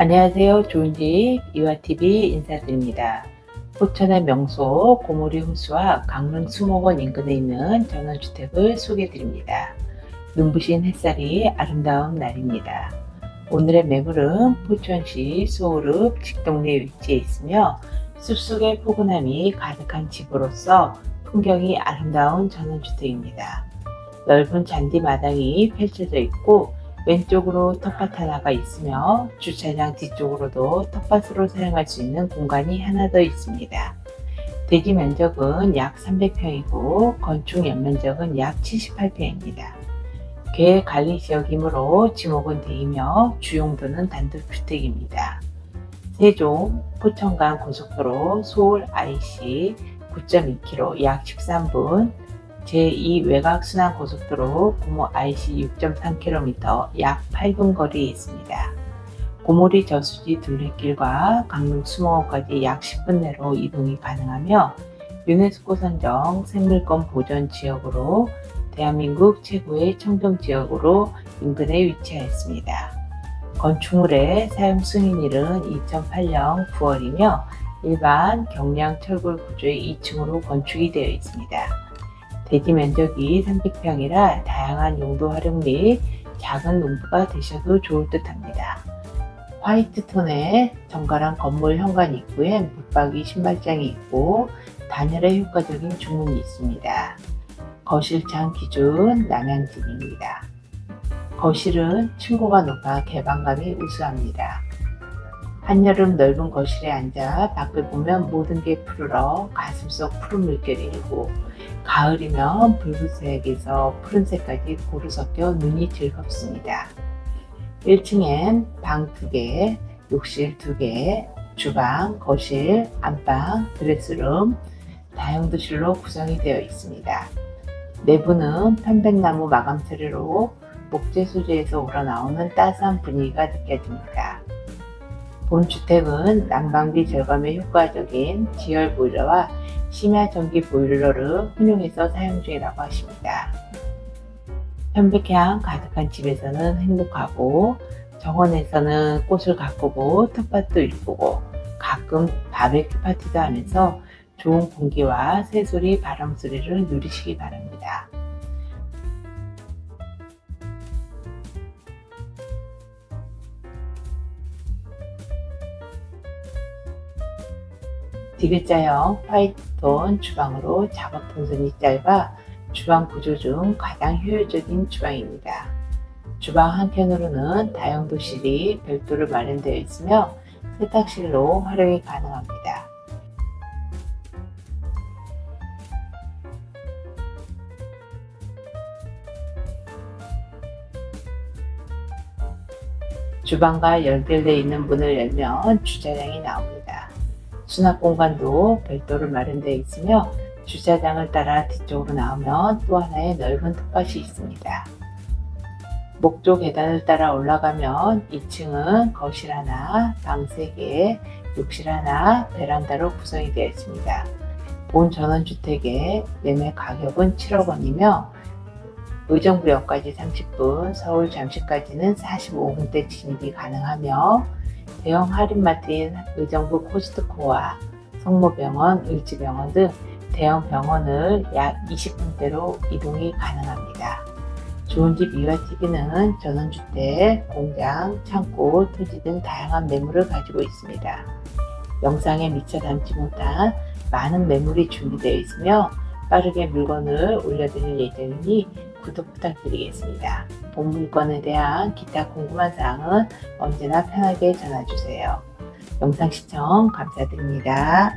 안녕하세요. 좋은집 이와TV 인사드립니다. 포천의 명소 고모리 호수와 강릉 수목원 인근에 있는 전원주택을 소개드립니다. 눈부신 햇살이 아름다운 날입니다. 오늘의 매물은 포천시 소우읍 직동리에 위치해 있으며 숲속의 포근함이 가득한 집으로서 풍경이 아름다운 전원주택입니다. 넓은 잔디 마당이 펼쳐져 있고 왼쪽으로 텃밭 하나가 있으며 주차장 뒤쪽으로도 텃밭으로 사용할 수 있는 공간이 하나 더 있습니다. 대지 면적은 약 300평이고 건축 연면적은 약 78평입니다. 계획 관리 지역이므로 지목은 대이며 주용도는 단독주택입니다. 세종, 포천간 고속도로 서울 IC 9.2km 약 13분, 제2 외곽 순환 고속도로 고모 IC 6.3km 약 8분 거리에 있습니다. 고모리 저수지 둘레길과 강릉 수목원까지 약 10분 내로 이동이 가능하며 유네스코 선정 생물권 보전 지역으로 대한민국 최고의 청정 지역으로 인근에 위치하였습니다. 건축물의 사용 승인일은 2008년 9월이며 일반 경량 철골 구조의 2층으로 건축이 되어 있습니다. 대지 면적이 300평이라 다양한 용도 활용 및 작은 농부가 되셔도 좋을 듯 합니다. 화이트 톤의 정갈한 건물 현관 입구엔 붙박이 신발장이 있고 단열에 효과적인 주문이 있습니다. 거실창 기준 남양집입니다. 거실은 층고가 높아 개방감이 우수합니다. 한여름 넓은 거실에 앉아 밖을 보면 모든 게 푸르러 가슴 속 푸른 물결이 일고 가을이면 붉은색에서 푸른색까지 고루 섞여 눈이 즐겁습니다. 1층엔 방 2개, 욕실 2개, 주방, 거실, 안방, 드레스룸, 다용도실로 구성이 되어 있습니다. 내부는 편백나무 마감 처리로 목재 소재에서 우러나오는 따스한 분위기가 느껴집니다. 본 주택은 난방비 절감에 효과적인 지열 보일러와 심야 전기 보일러를 혼용해서 사용 중이라고 하십니다. 편백향 가득한 집에서는 행복하고 정원에서는 꽃을 가꾸고 텃밭도 일구고 가끔 바베큐 파티도 하면서 좋은 공기와 새소리, 바람 소리를 누리시기 바랍니다. 디귿자형 화이트톤 주방으로 작업 동선이 짧아 주방 구조 중 가장 효율적인 주방입니다. 주방 한켠으로는 다용도실이 별도로 마련되어 있으며 세탁실로 활용이 가능합니다. 주방과 연결되어 있는 문을 열면 주차장이 나옵니다. 수납 공간도 별도로 마련되어 있으며 주차장을 따라 뒤쪽으로 나오면 또 하나의 넓은 텃밭이 있습니다. 목조 계단을 따라 올라가면 2층은 거실 하나, 방 3개, 욕실 하나, 베란다로 구성이 되어 있습니다. 본 전원주택의 매매 가격은 7억 원이며 의정부역까지 30분, 서울 잠시까지는 45분대 진입이 가능하며 대형 할인마트인 의정부 코스트코와 성모병원, 을지병원 등 대형 병원을 약 20분대로 이동이 가능합니다. 좋은 집 이와TV는 전원주택, 공장, 창고, 토지 등 다양한 매물을 가지고 있습니다. 영상에 미처 담지 못한 많은 매물이 준비되어 있으며 빠르게 물건을 올려드릴 예정이니 구독 부탁드리겠습니다. 본 물건에 대한 기타 궁금한 사항은 언제나 편하게 전화주세요. 영상 시청 감사드립니다.